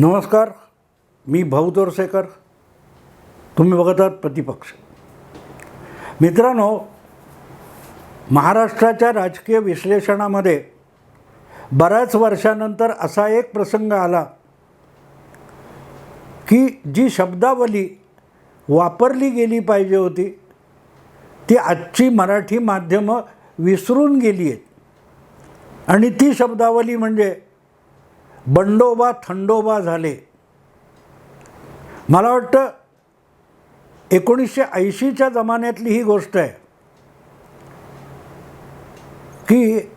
नमस्कार मी भाऊ तोरसेकर तुम्ही बघत आहात प्रतिपक्ष. मित्रांनो महाराष्ट्राच्या राजकीय विश्लेषणामध्ये बऱ्याच वर्षानंतर असा एक प्रसंग आला की जी शब्दावली वापरली गेली पाहिजे होती ती आजची मराठी माध्यमं विसरून गेली आहेत. आणि ती शब्दावली म्हणजे बंडोबा थंडोबा झाले. मला वाटतं एकोणीसशे ऐंशीच्या जमान्यातली ही गोष्ट आहे. की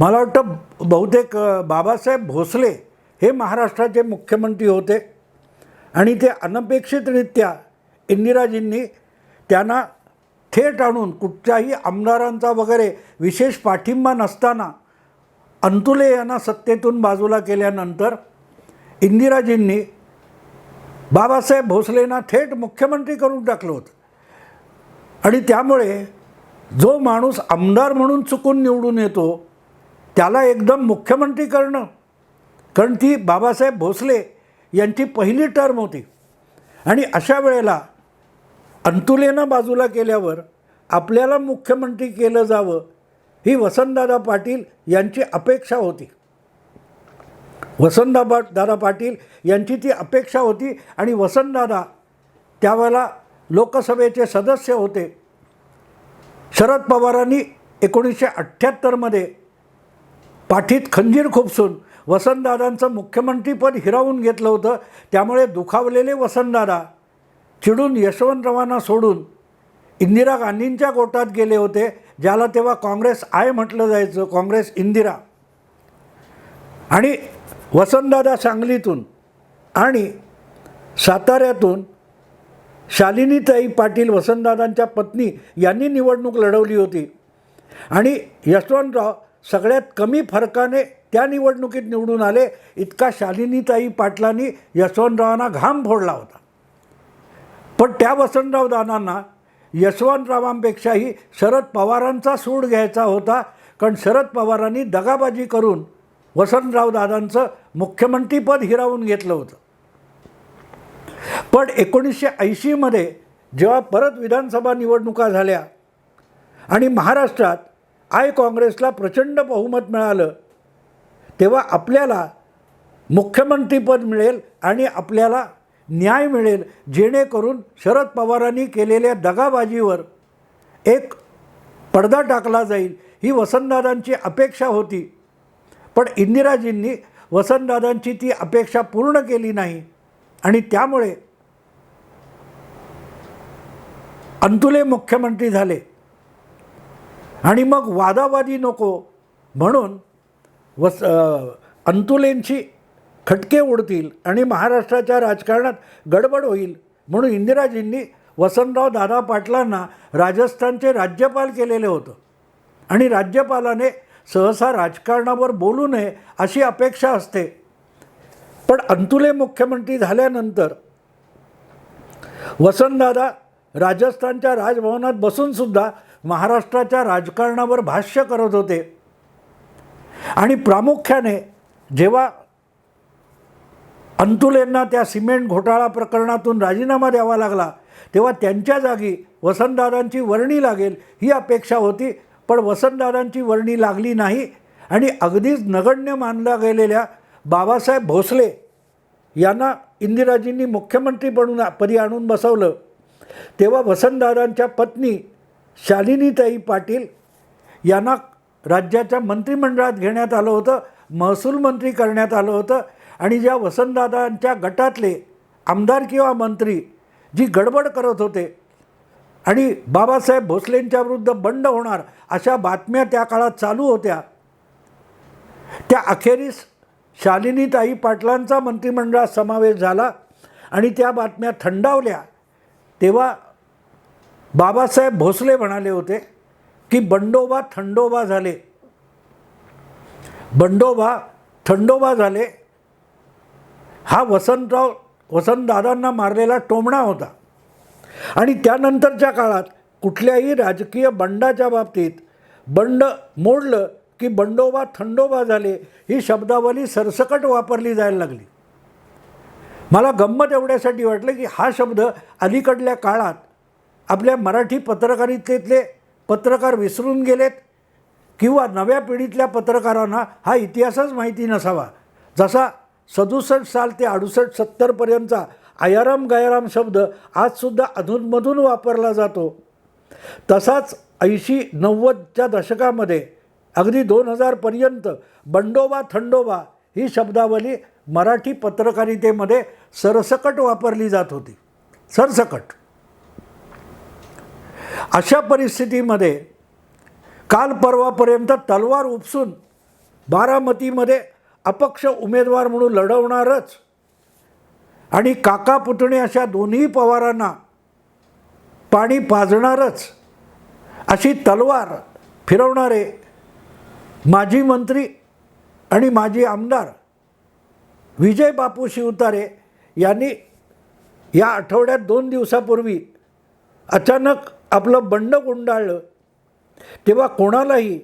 मला वाटतं बहुतेक बाबासाहेब भोसले हे महाराष्ट्राचे मुख्यमंत्री होते. आणि ते अनपेक्षितरित्या इंदिराजींनी त्यांना थेट आणून कुठच्याही आमदारांचा वगैरे विशेष पाठिंबा नसताना अंतुले यांना सत्तेतून बाजूला केल्यानंतर इंदिराजींनी बाबासाहेब भोसलेंना थेट मुख्यमंत्री करून टाकलं होतं. आणि त्यामुळे जो माणूस आमदार म्हणून चुकून निवडून येतो त्याला एकदम मुख्यमंत्री करणं कारण ती बाबासाहेब भोसले यांची पहिली टर्म होती. आणि अशा वेळेला अंतुलेनं बाजूला केल्यावर आपल्याला मुख्यमंत्री केलं जावं ही वसंतदादा पाटील यांची अपेक्षा होती. वसंतदादा दादा पाटील यांची ती अपेक्षा होती आणि वसंतदादा त्यावेळेला लोकसभेचे सदस्य होते. शरद पवारांनी एकोणीसशे अठ्ठ्याहत्तरमध्ये पाठीत खंजीर खुपसून वसंतदादांचं मुख्यमंत्रीपद हिरावून घेतलं होतं. त्यामुळे दुखावलेले वसंतदादा चिडून यशवंतरावांना सोडून इंदिरा गांधींच्या गोटात गेले होते. ज्याला तेव्हा काँग्रेस आय म्हटलं जायचं काँग्रेस इंदिरा. आणि वसंतदादा सांगलीतून आणि साताऱ्यातून शालिनीताई पाटील वसंतदादांच्या पत्नी यांनी निवडणूक लढवली होती. आणि यशवंतराव सगळ्यात कमी फरकाने त्या निवडणुकीत निवडून आले. इतका शालिनीताई पाटलांनी यशवंतरावांना घाम फोडला होता. पण त्या वसंतराव दादांना यशवंतरावांपेक्षाही शरद पवारांचा सूड घ्यायचा होता. कारण शरद पवारांनी दगाबाजी करून वसंतराव दादांचं मुख्यमंत्रीपद हिरावून घेतलं होतं. पण एकोणीसशे ऐंशीमध्ये जेव्हा परत विधानसभा निवडणुका झाल्या आणि महाराष्ट्रात आय काँग्रेसला प्रचंड बहुमत मिळालं तेव्हा आपल्याला मुख्यमंत्रीपद मिळेल आणि आपल्याला न्याय मिळेल जेणेकरून शरद पवारांनी केलेल्या दगाबाजीवर एक पडदा टाकला जाईल. ही वसंतदादांची अपेक्षा होती. पण इंदिराजींनी वसंतदादांची ती अपेक्षा पूर्ण केली नाही. आणि त्यामुळे अंतुले मुख्यमंत्री झाले. आणि मग वादावादी नको म्हणून वस अंतुलेंची खटके उडतील आणि महाराष्ट्राच्या राजकारणात गडबड होईल म्हणून इंदिराजींनी वसंतराव दादा पाटलांना राजस्थानचे राज्यपाल केलेले होतं. आणि राज्यपालाने सहसा राजकारणावर बोलू नये अशी अपेक्षा असते. पण अंतुले मुख्यमंत्री झाल्यानंतर वसंतदादा राजस्थानच्या राजभवनात बसूनसुद्धा महाराष्ट्राच्या राजकारणावर भाष्य करत होते. आणि प्रामुख्याने जेव्हा अंतुलेंना त्या सिमेंट घोटाळा प्रकरणातून राजीनामा द्यावा लागला तेव्हा त्यांच्या जागी वसंतदादांची वर्णी लागेल ही अपेक्षा होती पण वसंतदादांची वर्णी लागली नाही आणि अगदीच नगण्य मानल्या गेलेल्या बाबासाहेब भोसले यांना इंदिराजींनी मुख्यमंत्री बनून पदी आणून बसवलं. तेव्हा वसंतदादांच्या पत्नी शालिनीताई पाटील यांना राज्याच्या मंत्रिमंडळात घेण्यात आलं होतं महसूल मंत्री करण्यात आलं होतं आणि ज्या वसंतदादांच्या गटातले आमदार किंवा मंत्री जी गडबड करत होते आणि बाबासाहेब भोसलेंच्या विरुद्ध बंड होणार अशा बातम्या त्या काळात चालू होत्या त्या अखेरीस शालिनीताई पाटलांचा मंत्रिमंडळात समावेश झाला आणि त्या बातम्या थंडावल्या. तेव्हा बाबासाहेब भोसले म्हणाले होते की बंडोबा थंडोबा झाले. बंडोबा थंडोबा झाले. हा वसंतराव वसंतदादांना मारलेला टोमणा होता. आणि त्यानंतरच्या काळात कुठल्याही राजकीय बंडाच्या बाबतीत बंड मोडलं की बंडोबा थंडोबा झाले ही शब्दावली सरसकट वापरली जायला लागली. मला गंमत एवढ्यासाठी वाटलं की हा शब्द अलीकडल्या काळात आपल्या मराठी पत्रकारितेतले पत्रकार विसरून गेलेत किंवा नव्या पिढीतल्या पत्रकारांना हा इतिहासच माहिती नसावा. जसा सदुसष्ट साल ते अडुसष्ट सत्तरपर्यंतचा आयाराम गायाराम शब्द आजसुद्धा अधूनमधून वापरला जातो. तसाच ऐंशी नव्वदच्या दशकामध्ये अगदी दोन हजारपर्यंत बंडोबा थंडोबा ही शब्दावली मराठी पत्रकारितेमध्ये सरसकट वापरली जात होती. सरसकट. अशा परिस्थितीमध्ये काल परवापर्यंत तलवार उपसून बारामतीमध्ये अपक्ष उमेदवार म्हणून लढवणारच. आणि काका पुतणे अशा दोन्ही पवारांना पाणी पाजणारच. अशी तलवार फिरवणारे माजी मंत्री आणि माजी आमदार विजय बापू शिवतारे यांनी या आठवड्यात दोन दिवसापूर्वी अचानक आपलं बंड गुंडाळलं. तेव्हा कोणालाही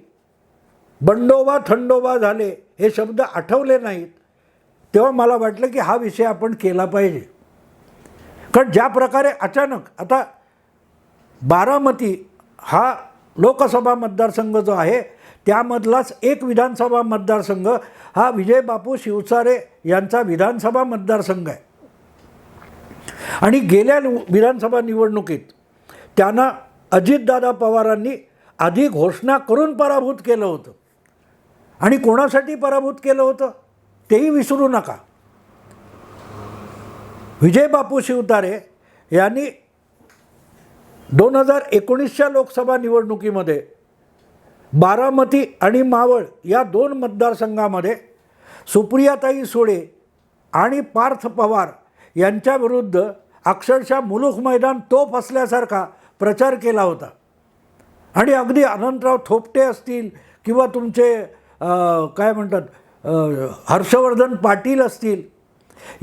बंडोबा थंडोबा झाले. हे शब्द आठवले नाहीत तेव्हा मला वाटलं की हा विषय आपण केला पाहिजे. कारण ज्या प्रकारे अचानक आता बारामती हा लोकसभा मतदारसंघ जो आहे त्यामधलाच एक विधानसभा मतदारसंघ हा विजय बापू शिवसारे यांचा विधानसभा मतदारसंघ आहे. आणि गेल्या विधानसभा निवडणुकीत त्यांना अजितदादा पवारांनी आधी घोषणा करून पराभूत केलं होतं. आणि कोणासाठी पराभूत केलं होतं तेही विसरू नका. विजय बापू शिवतारे यांनी दोन हजार एकोणीसच्या लोकसभा निवडणुकीमध्ये बारामती आणि मावळ या दोन मतदारसंघामध्ये सुप्रियाताई सुळे आणि पार्थ पवार यांच्याविरुद्ध अक्षरशः मुलुख मैदान तोफ असल्यासारखा प्रचार केला होता. आणि अगदी अनंतराव थोपटे असतील किंवा तुमचे काय म्हणतात हर्षवर्धन पाटील असतील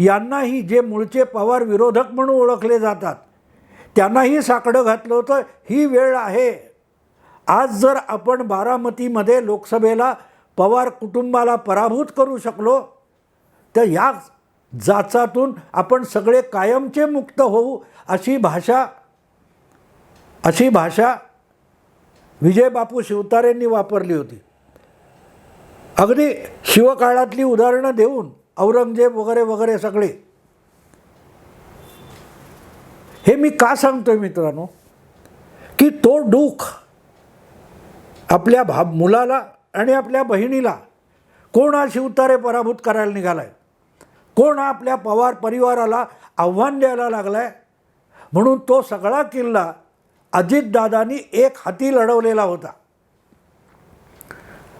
यांनाही जे मूळचे पवार विरोधक म्हणून ओळखले जातात त्यांनाही साकडं घातलं होतं ही वेळ आहे. आज जर आपण बारामतीमध्ये लोकसभेला पवार कुटुंबाला पराभूत करू शकलो तर या जाचातून आपण सगळे कायमचे मुक्त होऊ अशी भाषा अशी भाषा विजय बापू शिवतारेंनी वापरली होती. अगदी शिवकाळातली उदाहरणं देऊन औरंगजेब वगैरे वगैरे सगळे. हे मी का सांगतोय मित्रांनो? की तो डूख आपल्या भा मुलाला आणि आपल्या बहिणीला कोण हा शिवतारे पराभूत करायला निघालाय? कोण हा आपल्या पवार परिवाराला आव्हान द्यायला लागलाय? म्हणून तो सगळा किल्ला अजितदादांनी एक हाती लढवलेला होता.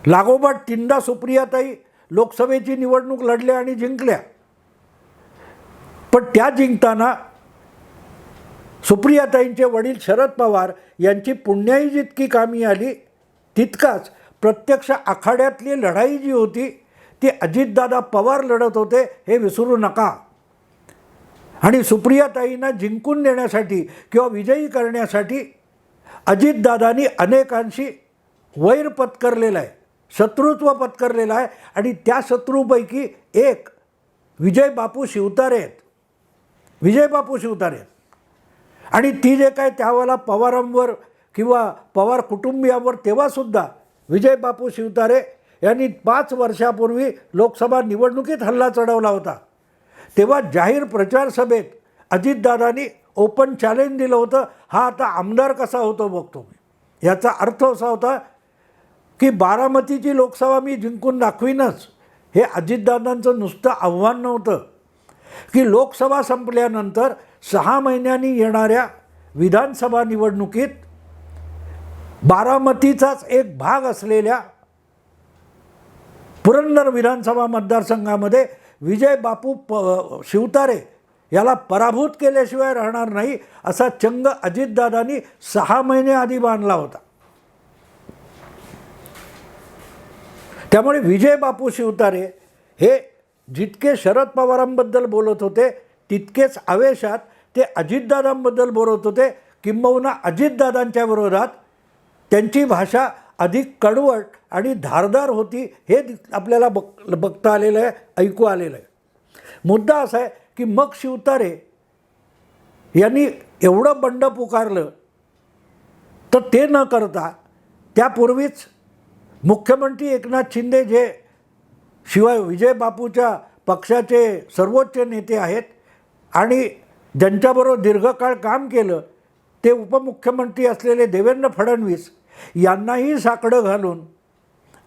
लागोपाठ तीनदा सुप्रियाताई लोकसभेची निवडणूक लढल्या आणि जिंकल्या. पण त्या जिंकताना सुप्रियाताईंचे वडील शरद पवार यांची पुण्याई जितकी कामी आली तितकाच प्रत्यक्ष आखाड्यातली लढाई जी होती ती अजितदादा पवार लढत होते हे विसरू नका. आणि सुप्रियाताईंना जिंकून देण्यासाठी किंवा विजयी करण्यासाठी अजितदादांनी अनेकांशी वैर पत्करलेला आहे. शत्रुत्व पत्करलेलं आहे आणि त्या शत्रूपैकी एक विजय बापू शिवतारे आहेत. विजय बापू शिवतारे आहेत. आणि ती जे काय त्यावेळेला पवारांवर किंवा पवार कुटुंबियांवर तेव्हासुद्धा विजय बापू शिवतारे यांनी पाच वर्षापूर्वी लोकसभा निवडणुकीत हल्ला चढवला होता. तेव्हा जाहीर प्रचार सभेत अजितदादांनी ओपन चॅलेंज दिलं होतं. हा आता आमदार कसा होतो बघतो मी. याचा अर्थ असा होता की बारामतीची लोकसभा मी जिंकून दाखवीनच. हे अजितदादांचं नुसतं आव्हान नव्हतं. की लोकसभा संपल्यानंतर सहा महिन्यांनी येणाऱ्या विधानसभा निवडणुकीत बारामतीचाच एक भाग असलेल्या पुरंदर विधानसभा मतदारसंघामध्ये विजय बापू प शिवतारे याला पराभूत केल्याशिवाय राहणार नाही असा चंग अजितदादांनी सहा महिने आधी बांधला होता. त्यामुळे विजय बापू शिवतारे हे जितके शरद पवारांबद्दल बोलत होते तितकेच आवेशात ते अजितदादांबद्दल बोलत होते किंबहुना अजितदादांच्या विरोधात त्यांची भाषा अधिक कडवट आणि धारदार होती हे आपल्याला बघ बघता आलेलं आहे ऐकू आलेलं आहे. मुद्दा असा आहे की मग शिवतारे यांनी एवढं बंड पुकारलं तर ते न करता त्यापूर्वीच मुख्यमंत्री एकनाथ शिंदे जे शिवाय विजय बापूच्या पक्षाचे सर्वोच्च नेते आहेत आणि ज्यांच्याबरोबर दीर्घकाळ काम केलं ते उपमुख्यमंत्री असलेले देवेंद्र फडणवीस यांनाही साकडं घालून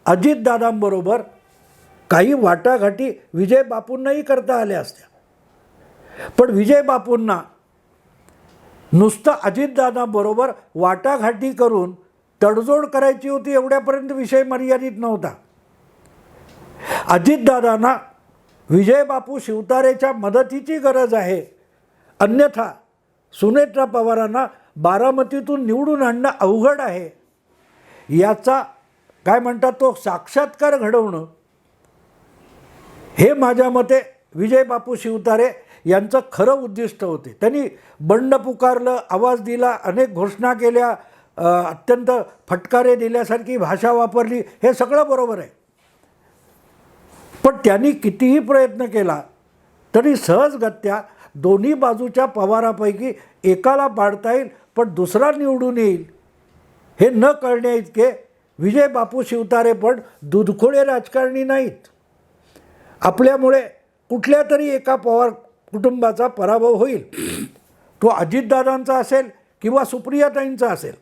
अजितदादांबरोबर काही वाटाघाटी विजय बापूंनाही करता आल्या असत्या. पण विजय बापूंना नुसतं अजितदादांबरोबर वाटाघाटी करून तडजोड करायची होती एवढ्यापर्यंत विषय मर्यादित नव्हता. अजितदादांना विजयबापू शिवतारेच्या मदतीची गरज आहे. अन्यथा सुनेत्रा पवारांना बारामतीतून निवडून आणणं अवघड आहे. याचा काय म्हणतात तो साक्षात्कार घडवणं. हे माझ्या मते विजयबापू शिवतारे यांचं खरं उद्दिष्ट होते. त्यांनी बंड पुकारलं आवाज दिला अनेक घोषणा केल्या अत्यंत फटकारे दिल्यासारखी भाषा वापरली हे सगळं बरोबर आहे. पण त्यांनी कितीही प्रयत्न केला तरी सहजगत्या दोन्ही बाजूच्या पवारापैकी एकाला पाडता येईल पण दुसरा निवडून येईल. हे न कळण्या इतके विजय बापू शिवतारे पण दुधखोळे राजकारणी नाहीत. आपल्यामुळे कुठल्या तरी एका पवार कुटुंबाचा पराभव होईल. तो अजितदादांचा असेल किंवा सुप्रियाताईंचा असेल.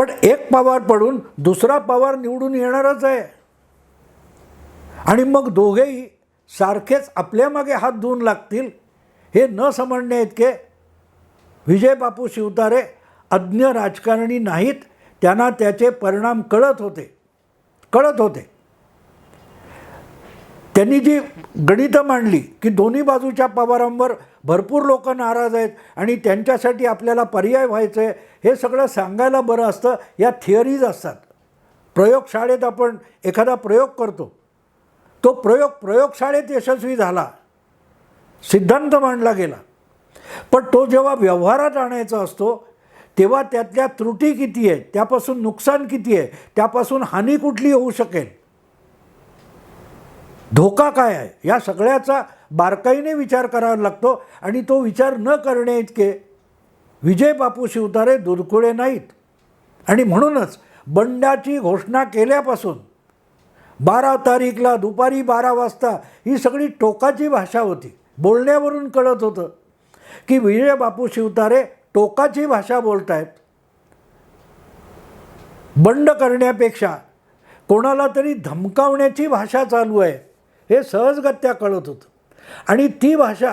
पण एक पवार पडून दुसरा पवार निवडून येणारच आहे. आणि मग दोघेही सारखेच आपल्या मागे हात धुवून लागतील हे न समजण्या इतके. विजय बापू शिवतारे अज्ञ राजकारणी नाहीत त्यांना त्याचे परिणाम कळत होते. कळत होते. त्यांनी जी गणितं मांडली की दोन्ही बाजूच्या पवारांवर भरपूर लोक नाराज आहेत आणि त्यांच्यासाठी आपल्याला पर्याय व्हायचं आहे हे सगळं सांगायला बरं असतं. या थिअरीज असतात. प्रयोगशाळेत आपण एखादा प्रयोग करतो. तो प्रयोग प्रयोगशाळेत यशस्वी झाला. सिद्धांत मांडला गेला. पण तो जेव्हा व्यवहारात आणायचा असतो तेव्हा त्यातल्या त्रुटी किती आहे त्यापासून नुकसान किती आहे? त्यापासून हानी कुठली होऊ शकेल? धोका काय आहे? या सगळ्याचा बारकाईने विचार करावा लागतो आणि तो विचार न करणे इतके विजय बापू शिवतारे दुरकुळे नाहीत. आणि म्हणूनच बंडाची घोषणा केल्यापासून बारा तारीखला दुपारी बारा वाजता ही सगळी टोकाची भाषा होती. बोलण्यावरून कळत होतं की विजय बापू शिवतारे टोकाची भाषा बोलत आहेत बंड करण्यापेक्षा कोणाला तरी धमकावण्याची भाषा चालू आहे. हे सहजगत्या कळत होतं. आणि ती भाषा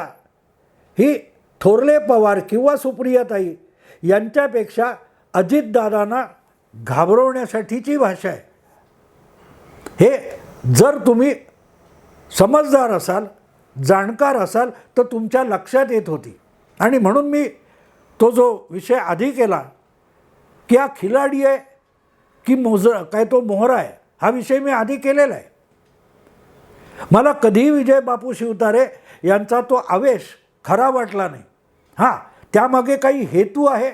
ही थोरले पवार किंवा सुप्रियाताई यांच्यापेक्षा अजितदादांना घाबरवण्यासाठीची भाषा आहे. हे जर तुम्ही समजदार असाल जाणकार असाल तर तुमच्या लक्षात येत होती. आणि म्हणून मी तो जो विषय आधी केला की हा खिलाडी आहे की मोज काय तो मोहरा आहे हा विषय मी आधी केलेला आहे. मला कधीही विजय बापू शिवतारे यांचा तो आवेश खरा वाटला नाही. हां त्यामागे काही हेतू आहे?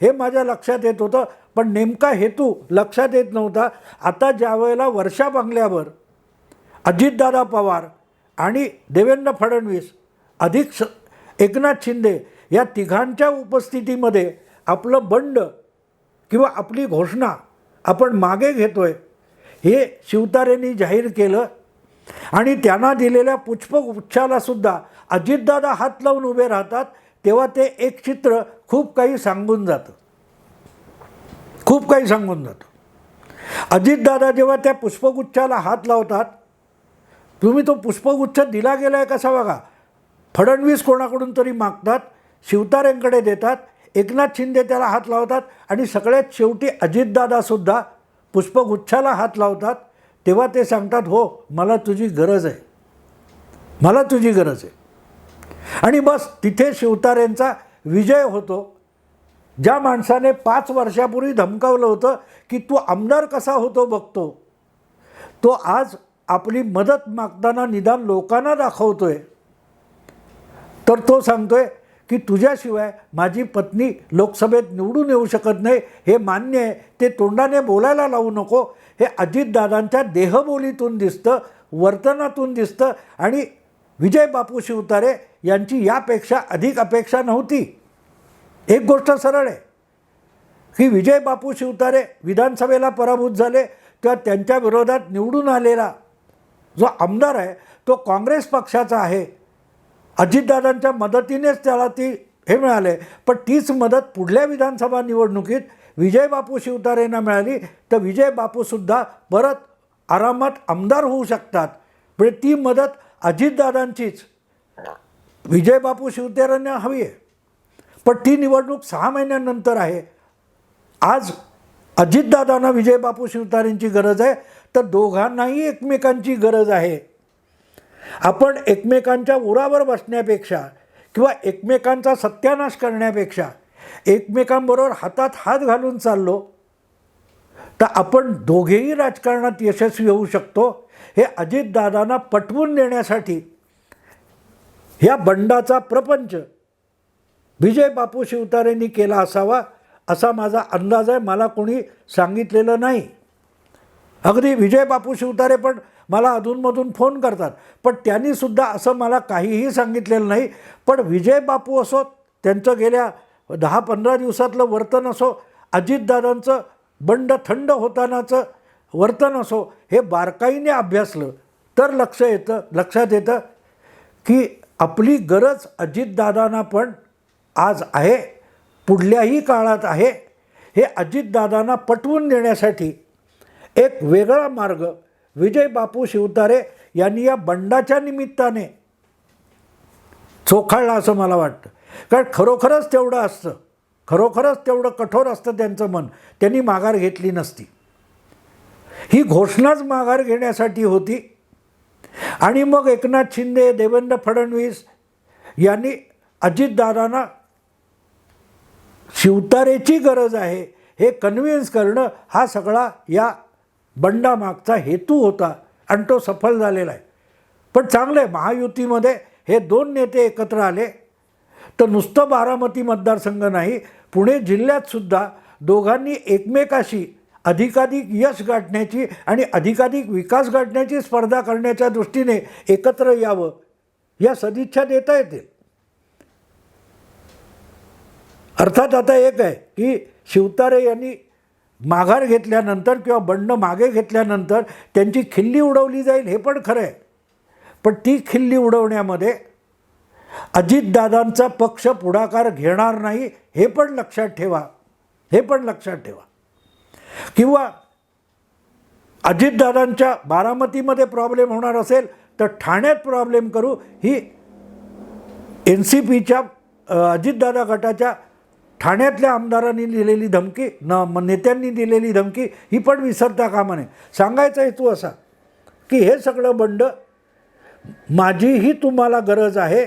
हे माझ्या लक्षात येत होतं पण नेमका हेतू लक्षात येत नव्हता. आता ज्या वेळेला वर्षा बांगल्यावर अजितदादा पवार आणि देवेंद्र फडणवीस अधिक स एकनाथ शिंदे या तिघांच्या उपस्थितीमध्ये आपलं बंड किंवा आपली घोषणा आपण मागे घेतोय हे शिवतारेंनी जाहीर केलं. आणि त्यांना दिलेल्या पुष्पगुच्छालासुद्धा अजितदादा हात लावून उभे राहतात तेव्हा ते एक चित्र खूप काही सांगून जातं. खूप काही सांगून जातं. अजितदादा जेव्हा त्या पुष्पगुच्छाला हात लावतात तुम्ही तो पुष्पगुच्छ दिला गेला आहे कसा बघा? फडणवीस कोणाकडून तरी मागतात शिवतारेंकडे देतात एकनाथ शिंदे त्याला हात लावतात आणि सगळ्यात शेवटी अजितदादासुद्धा पुष्पगुच्छाला हात लावतात. तेव्हा ते सांगतात हो मला तुझी गरज आहे. मला तुझी गरज आहे. आणि बस तिथे शिवतारेंचा विजय होतो. ज्या माणसाने पाच वर्षापूर्वी धमकावलं होतं की तू आमदार कसा होतो बघतो तो आज आपली मदत मागताना निदान लोकांना दाखवतोय. तर तो सांगतोय की तुझ्याशिवाय माझी पत्नी लोकसभेत निवडून येऊ शकत नाही हे मान्य आहे. ते तोंडाने बोलायला लावू नको. हे अजितदादांच्या देहबोलीतून दिसतं वर्तनातून दिसतं आणि विजय बापू शिवतारे यांची यापेक्षा अधिक अपेक्षा नव्हती. एक गोष्ट सरळ आहे की विजय बापू शिवतारे विधानसभेला पराभूत झाले तेव्हा त्यांच्या विरोधात निवडून आलेला जो आमदार आहे तो काँग्रेस पक्षाचा आहे. अजितदादांच्या मदतीनेच त्याला ती हे मिळाले. पण तीच मदत पुढल्या विधानसभा निवडणुकीत विजय बापू शिवतारेंना मिळाली. तर विजय बापूसुद्धा परत आरामात आमदार होऊ शकतात. म्हणजे ती मदत अजितदादांचीच. विजय बापू शिवतारेंना हवी आहे. पण ती निवडणूक सहा महिन्यानंतर आहे. आज अजितदादांना विजय बापू शिवतारेंची गरज आहे. तर दोघांनाही एकमेकांची गरज आहे. आपण एकमेकांच्या उरावर बसण्यापेक्षा किंवा एकमेकांचा सत्यानाश करण्यापेक्षा एकमेकांबरोबर हातात हात घालून चाललो तर आपण दोघेही राजकारणात यशस्वी होऊ शकतो हे अजितदादांना पटवून देण्यासाठी ह्या बंडाचा प्रपंच विजय बापू शिवतारेंनी केला असावा असा माझा अंदाज आहे. मला कोणी सांगितलेलं नाही. अगदी विजय बापू शिवतारे पण मला अधूनमधून फोन करतात. पण त्यांनीसुद्धा असं मला काहीही सांगितलेलं नाही. पण विजय बापू असो त्यांचं गेल्या दहा पंधरा दिवसातलं वर्तन असो अजितदादांचं बंड थंड होतानाचं वर्तन असो हे बारकाईने अभ्यासलं. तर लक्ष येतं लक्षात येतं की आपली गरज अजितदादांना पण आज आहे पुढल्याही काळात आहे. हे अजितदादांना पटवून देण्यासाठी एक वेगळा मार्ग विजय बापू शिवतारे यांनी या बंडाच्या निमित्ताने चोखाळला असं मला वाटतं. कारण खरोखरच तेवढं असतं. खरोखरच तेवढं कठोर असतं त्यांचं मन. त्यांनी माघार घेतली नसती. ही घोषणाच माघार घेण्यासाठी होती. आणि मग एकनाथ शिंदे देवेंद्र फडणवीस यांनी अजितदादांना शिवतारेची गरज आहे. हे कन्व्हिन्स करणं हा सगळा या बंडामागचा हेतू होता आणि तो सफल झालेला आहे. पण चांगलं आहे महायुतीमध्ये हे दोन नेते एकत्र आले तर नुसतं बारामती मतदारसंघ नाही पुणे जिल्ह्यातसुद्धा दोघांनी एकमेकाशी अधिकाधिक यश गाठण्याची आणि अधिकाधिक विकास गाठण्याची स्पर्धा करण्याच्या दृष्टीने एकत्र यावं या सदिच्छा देता येतील. अर्थात आता एक आहे की शिवतारे यांनी माघार घेतल्यानंतर किंवा बंड मागे घेतल्यानंतर त्यांची खिल्ली उडवली जाईल हे पण खरं आहे. पण ती खिल्ली उडवण्यामध्ये अजितदादांचा पक्ष पुढाकार घेणार नाही हे पण लक्षात ठेवा. हे पण लक्षात ठेवा. किंवा अजितदादांच्या बारामतीमध्ये प्रॉब्लेम होणार असेल तर ठाण्यात प्रॉब्लेम करू. ही एन सी पीच्या अजितदादा गटाच्या ठाण्यातल्या आमदारांनी दिलेली धमकी न म- नेत्यांनी दिलेली धमकी ही पण विसरता कामा नये. सांगायचा हेतू असा की हे सगळं बंड माझीही तुम्हाला गरज आहे.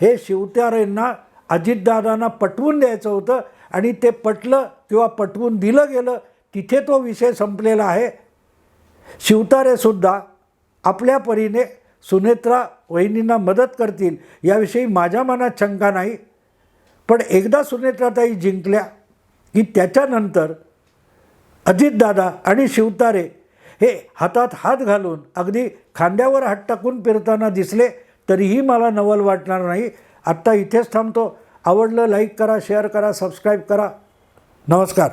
हे शिवतारेंना अजितदादांना पटवून द्यायचं होतं आणि ते पटलं किंवा पटवून दिलं गेलं तिथे तो विषय संपलेला आहे. शिवतारेसुद्धा आपल्या परीने सुनेत्रा वहिनींना मदत करतील याविषयी माझ्या मनात शंका नाही. पण एकदा सुनेत्राताई जिंकल्या की त्याच्यानंतर अजितदादा आणि शिवतारे हे हातात हात घालून अगदी खांद्यावर हात टाकून फिरताना दिसले तरीही मला नवल वाटणार नाही. आत्ता इथेच थांबतो. आवडलं लाईक करा शेअर करा सबस्क्राईब करा. नमस्कार.